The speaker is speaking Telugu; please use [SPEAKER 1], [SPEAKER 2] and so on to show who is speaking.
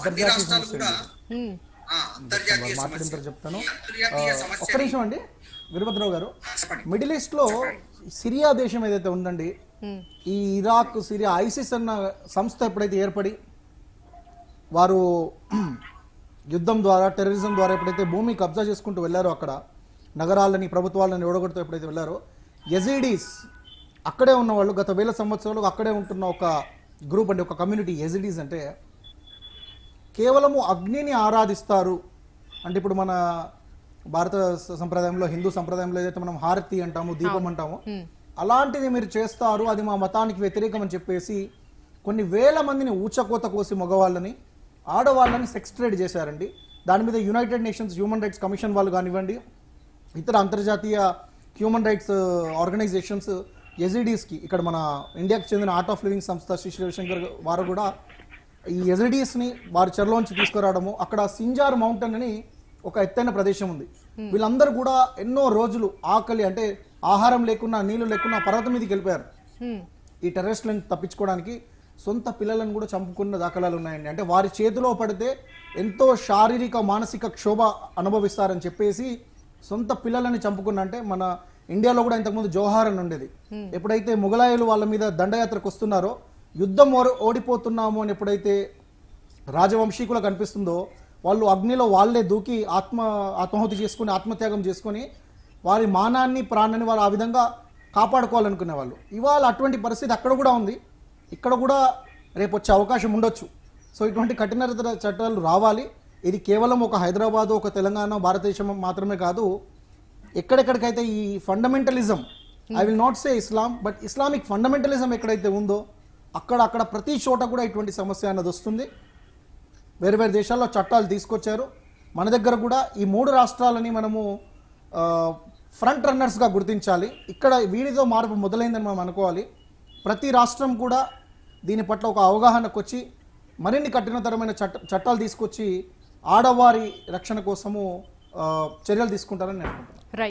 [SPEAKER 1] అన్ని రాష్ట్రాలు కూడా అంతర్జాతీయ
[SPEAKER 2] మాట్లాడిన చెప్తాను. ఒక్క నిమిషం అండి. వీరభద్రరావు గారు మిడిల్ ఈస్ట్లో సిరియా దేశం ఏదైతే ఉందండి ఈ ఇరాక్ సిరియా ఐసిస్ అన్న సంస్థ ఎప్పుడైతే ఏర్పడి వారు యుద్ధం ద్వారా టెర్రరిజం ద్వారా ఎప్పుడైతే భూమి కబ్జా చేసుకుంటూ వెళ్ళారో అక్కడ నగరాలని ప్రభుత్వాలను ఓడగొడుతూ ఎప్పుడైతే వెళ్ళారో ఎజిడీస్ అక్కడే ఉన్న వాళ్ళు గత వేల సంవత్సరాలు అక్కడే ఉంటున్న ఒక గ్రూప్ అంటే ఒక కమ్యూనిటీ ఎజిడీస్ అంటే కేవలము అగ్నిని ఆరాధిస్తారు. అంటే ఇప్పుడు మన భారత సంప్రదాయంలో హిందూ సంప్రదాయంలో ఏదైతే మనం హారతి అంటాము దీపం అంటాము అలాంటిది మీరు చేస్తారు అది మా మతానికి వ్యతిరేకం అని చెప్పేసి కొన్ని వేల మందిని ఊచకోత కోసి మగవాళ్ళని ఆడవాళ్ళని సెక్స్ ట్రేడ్ చేశారండి. దాని మీద United Nations human rights commission వాళ్ళు కానివ్వండి ఇతర అంతర్జాతీయ హ్యూమన్ రైట్స్ ఆర్గనైజేషన్స్ ఎజిడీస్కి ఇక్కడ మన ఇండియాకి చెందిన ఆర్ట్ ఆఫ్ లివింగ్ సంస్థ శ్రీ రవిశంకర్ వారు కూడా ఈ ఎజిడీస్ని వారి చెరలోంచి తీసుకురావడము. అక్కడ సింజార్ మౌంటైన్ అని ఒక ఎత్తైన ప్రదేశం ఉంది. వీళ్ళందరూ కూడా ఎన్నో రోజులు ఆకలి అంటే ఆహారం లేకున్నా నీళ్ళు లేకున్నా పర్వతం మీదకి వెళ్ళిపోయారు. ఈ టెర్రరిస్టులను తప్పించుకోవడానికి సొంత పిల్లలను కూడా చంపుకున్న దాఖలాలు ఉన్నాయండి. అంటే వారి చేతిలో పడితే ఎంతో శారీరక మానసిక క్షోభ అనుభవిస్తారని చెప్పేసి సొంత పిల్లలని చంపుకున్న అంటే మన ఇండియాలో కూడా ఇంతకుముందు జోహార్ అని ఉండేది. ఎప్పుడైతే ముగలాయులు వాళ్ళ మీద దండయాత్రకు వస్తున్నారో యుద్ధం ఓడిపోతున్నాము అని ఎప్పుడైతే రాజవంశీకులకు అనిపిస్తుందో వాళ్ళు అగ్నిలో వాళ్ళే దూకి ఆత్మ ఆత్మాహుతి చేసుకుని ఆత్మత్యాగం చేసుకొని వారి మానాన్ని ప్రాణాన్ని వాళ్ళు ఆ విధంగా కాపాడుకోవాలనుకునే వాళ్ళు ఇవాళ అటువంటి పరిస్థితి అక్కడ కూడా ఉంది. ఇక్కడ కూడా రేపు వచ్చే అవకాశం ఉండొచ్చు. సో ఇటువంటి కఠిన చట్టాలు రావాలి. ఇది కేవలం ఒక హైదరాబాద్ ఒక తెలంగాణ భారతదేశం మాత్రమే కాదు. ఎక్కడెక్కడికైతే ఈ fundamentalism I will not say Islam but Islamic fundamentalism ఎక్కడైతే ఉందో అక్కడ అక్కడ ప్రతి చోట కూడా ఇటువంటి సమస్య అన్నది వస్తుంది. వేరే వేరే దేశాల్లో చట్టాలు తీసుకొచ్చారు. మన దగ్గర కూడా ఈ మూడు రాష్ట్రాలని మనము ఫ్రంట్ రన్నర్స్గా గుర్తించాలి. ఇక్కడ వీడితో మార్పు మొదలైందని మనం అనుకోవాలి. ప్రతి రాష్ట్రం కూడా దీని పట్ల ఒక అవగాహనకు వచ్చి మరిన్ని కఠినతరమైన చట్ట చట్టాలు తీసుకొచ్చి ఆడవారి రక్షణ కోసము చర్యలు తీసుకుంటారని నేను అనుకుంటున్నాను.